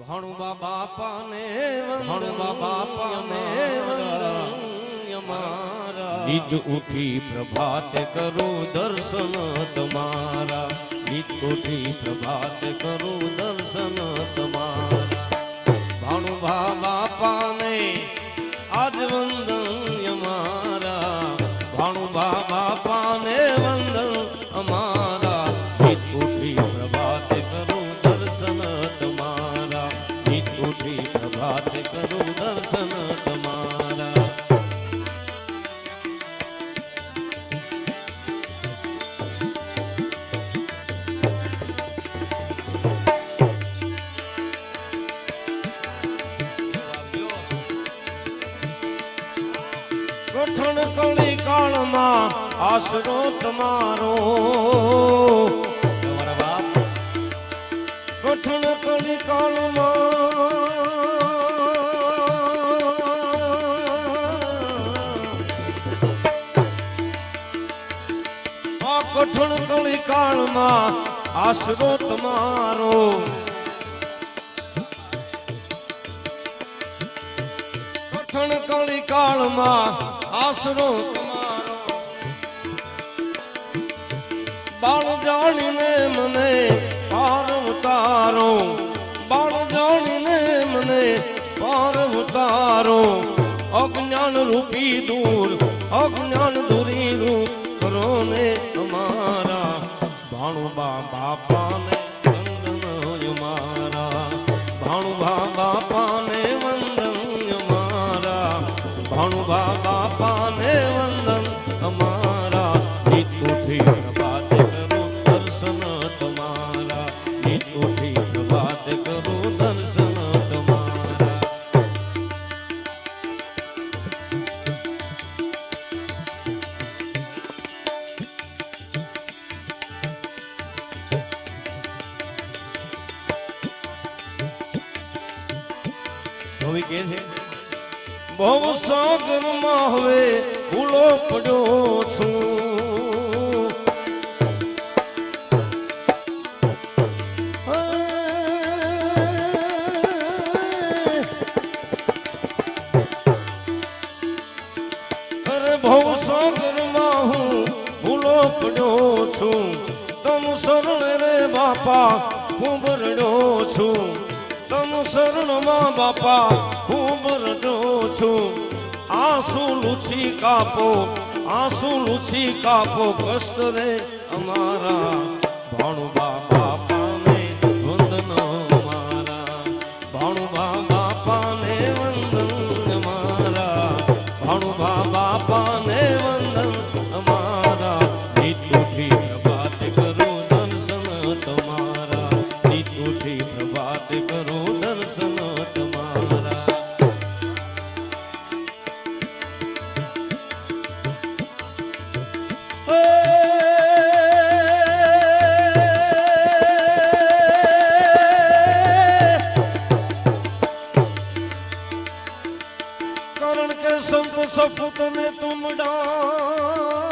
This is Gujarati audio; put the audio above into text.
ભણવા બાપાને ભણવા બાપાને નિજ ઉઠી પ્રભાત કરો દર્શન તમારા. નિજ ઉઠી પ્રભાત કરો દર્શન તમારા. ભણવા બાપાને આજ વંદન અમારા ભણવા કઠણ કળી કાળમાં આશરો તમારો. બાપ. કળી કાળમાં. કઠણ કળી કાળમાં આશરો તમારો. કઠણ કળી કાળમાં આશરો બાળ જાણીને મને પાર ઉતારો. બાળ જાણીને મને પાર ઉતારો. અજ્ઞાન રૂપી દૂર, અજ્ઞાન દૂરી રૂપ કરો ને અમારા ભાણુબા બાપાને ભાણુબા બાપાને વંદન અમારા. નિત ઉઠી પ્રભાત કરું તમારા. નિત ઉઠી પ્રભાત કરું તમારા. હવે કે છે? બહુ સાગરમાં હવે ભૂલો પડ્યો છું. અરે ભવ સાગરમાં હું ભૂલો પડ્યો છું. તમ શરણ રે બાપા, હું બરડો બાપા, હું બરડ્યો છું. આંસુ લૂછી કાપો, આંસુ લૂછી કાપો, કષ્ટ રે અમારા. ભાણુબા બાપાને વંદન અમારા. ભાણુબા પાને વંદન અમારા. ભાણુબા પાને વંદન અમારા. નિત ઉઠી વાત કરો, દર્શન તમારા. કારણ કે સંત સપૂત ને તુમ ડામ